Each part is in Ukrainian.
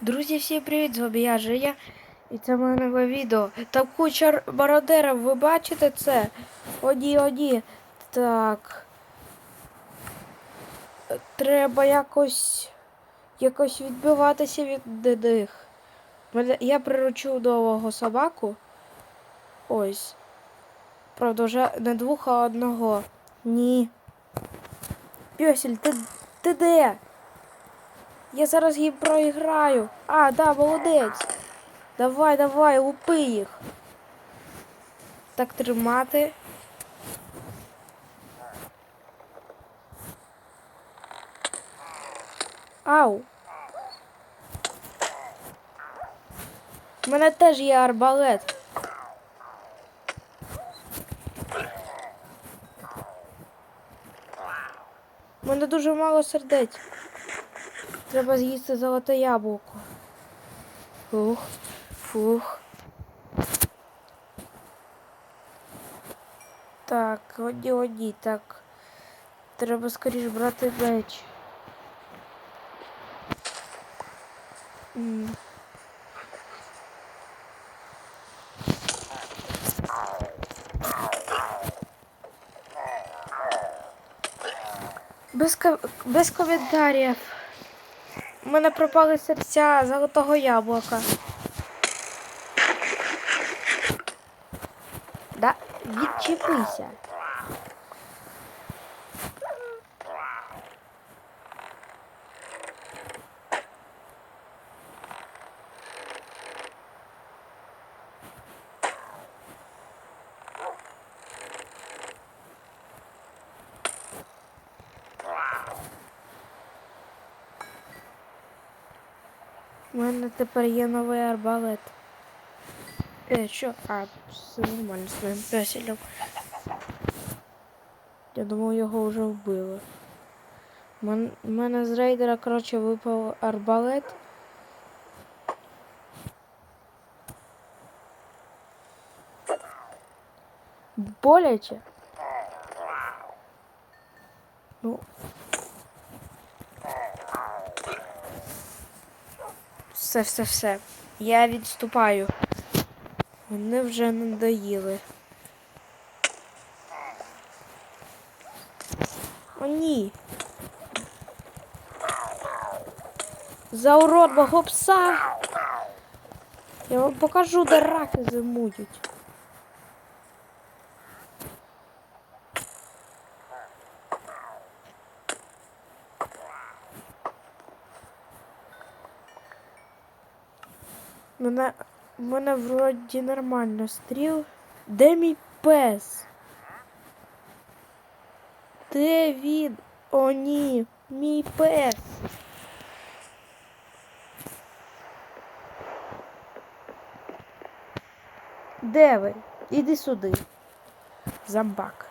Друзі, всім привіт! З вами я Женя. І це моє нове відео. Там куча мародерів, ви бачите це? Оді, оді. Так. Треба якось якось відбиватися від них. Я приручив нового собаку. Ось. Правда, вже не двох, а одного. Ні. Пьосель, ти, ти де? Я зараз їм проіграю. А, да, молодець. Давай, давай, лупи їх. Так тримати. Ау. У мене теж є арбалет. У мене дуже мало сердець. Треба з'їсти золоте яблуко. Фух, фух. Так, оді, оді, так. Треба скоріш брати меч. Без, без коментарів. У мене пропали серця золотого яблука. Да, відчепися. У мене тепер є новий арбалет. Е, що? А, все нормально з моїм песелем. Я думав, його вже вбили. У мен- мене з рейдера, коротше, випав арбалет. Боляче? Ну. Все, все, все. Я відступаю. Вони вже надоїли. О, ні. За уродного пса. Я вам покажу, де раки зимують. Мене, мене вроді нормально стріл. Де мій пес? Де він? О, ні, мій пес. Де ви? Іди сюди. Зомбак.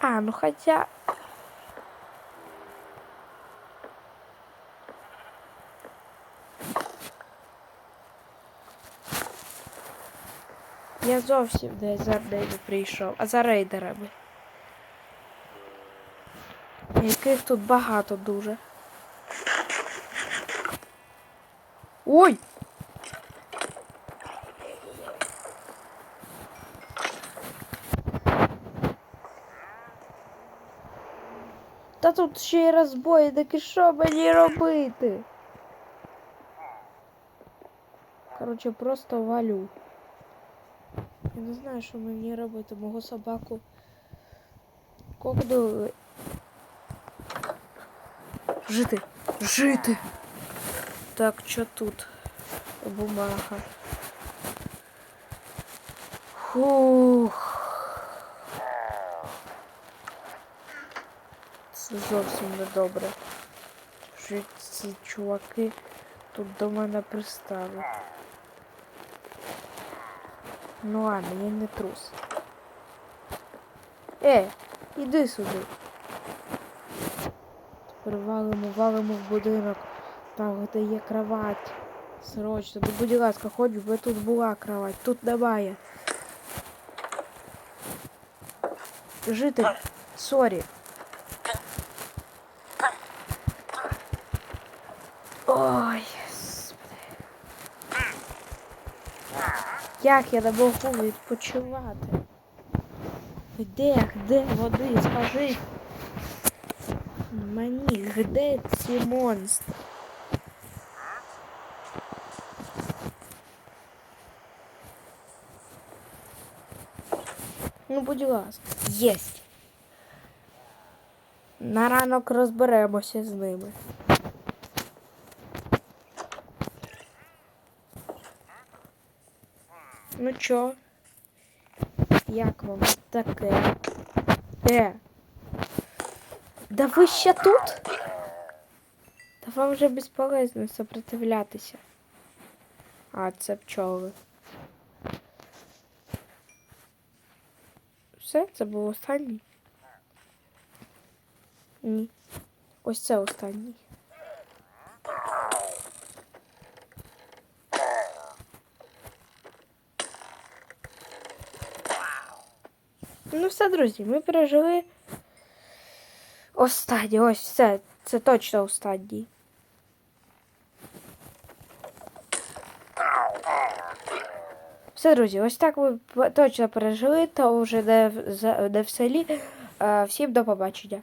А, ну хоча. Я зовсім не за ними прийшов, а за рейдерами. Яких тут багато дуже. Ой! Та тут ще й розбойники, що мені робити? Коротше, просто валю. Не знаю, що мені робити. Мого собаку кокнули. Жити! Жити! Так, що тут? Бумага. Фух. Це зовсім не добре. Що ці чуваки тут до мене пристали. Ну ладно, я не трус. Е, іди сюди. Тепер валимо, валимо в будинок. Там де є кровать. Срочно. Ну, будь ласка, хоч би тут була кровать. Тут немає. Житель, сорі. Ой. Як я не можу відпочивати? Де, де води, скажи. Мені, де ці монстри? Ну, будь ласка. Єсть. На ранок розберемося з ними. Ну чо? Як вам таке? Де? Да ви ще тут? Та вам вже безполезно сопротивлятися. А, це пчоли. Все, це був останній? Ні. Ось це останній. Ну все, друзі, ми пережили остаді. Ось все. Це точно останній. Все, друзі, ось так ви точно пережили, то вже не в, не в селі. Е, Всім до побачення.